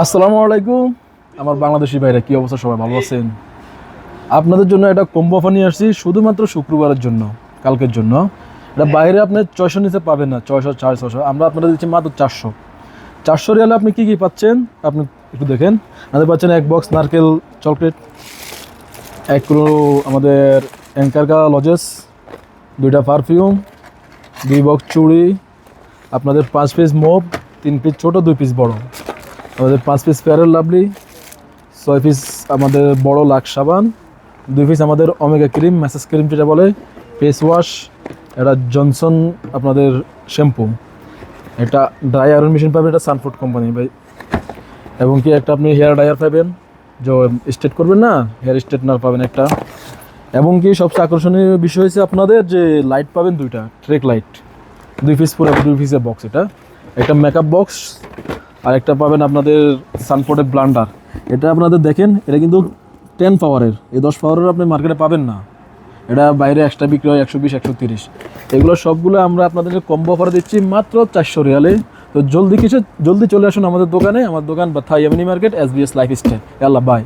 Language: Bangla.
আসসালামু আলাইকুম। আমার বাংলাদেশি ভাইরা কি অবস্থা? সবাই ভালো আছেন? আপনাদের জন্য একটা কম্বো অফার নিয়ে আসছি শুধুমাত্র শুক্রবারের জন্য কালকের জন্য। এটা বাইরে আপনি ছয়শো নিচে পাবেন না ছয়শো চার ছশো আমরা আপনাদের দিচ্ছি মাত্র চারশো। চারশো রিয়ালে আপনি কী কী পাচ্ছেন? আপনি একটু দেখেন। আমাদের পাচ্ছেন এক বক্স নারকেল চকলেট এক কিলো আমাদের অ্যাঙ্কারকা লজেস দুইটা পারফিউম দুই বক্স চুড়ি আপনাদের পাঁচ পিস মোব তিন পিস ছোটো দুই পিস বড়। আমাদের পাঁচ পিস প্যারেল লাভলি, ছয় পিস আমাদের বড় লাক্স সাবান, দুই পিস আমাদের অমেগা ক্রিম ম্যাসেজ ক্রিম যেটা বলে ফেস ওয়াশ এটা জনসন আপনাদের শ্যাম্পু এটা ড্রাই আয়রন মেশিন পাবেন, এটা সানফুড কোম্পানি ভাই। এবং কি একটা আপনি হেয়ার ড্রায়ার পাবেন, যে স্ট্রেট করবেন না হেয়ার স্ট্রেটনার পাবেন একটা। এবং কি সবচেয়ে আকর্ষণীয় বিষয় হচ্ছে আপনাদের যে লাইট পাবেন দুইটা ট্রেক লাইট দুই পিস পুরো, দুই পিসের বক্স এটা। একটা মেকআপ বক্স আর একটা পাবেন আপনাদের সানফোর্টের ব্লান্ডার। এটা আপনাদের দেখেন, এটা কিন্তু টেন পাওয়ারের এই দশ পাওয়ারের আপনি মার্কেটে পাবেন না। এটা বাইরে এক্সট্রা বিক্রি হয় একশো বিশ, একশো তিরিশ। এগুলো সবগুলো আমরা আপনাদের কম্বো অফারে দিচ্ছি মাত্র চারশো রিয়ালে। তো জলদি কিছু জলদি চলে আসুন আমাদের দোকানে। আমার দোকান বা থাই এমনি market, S B S lifestyle. Allah by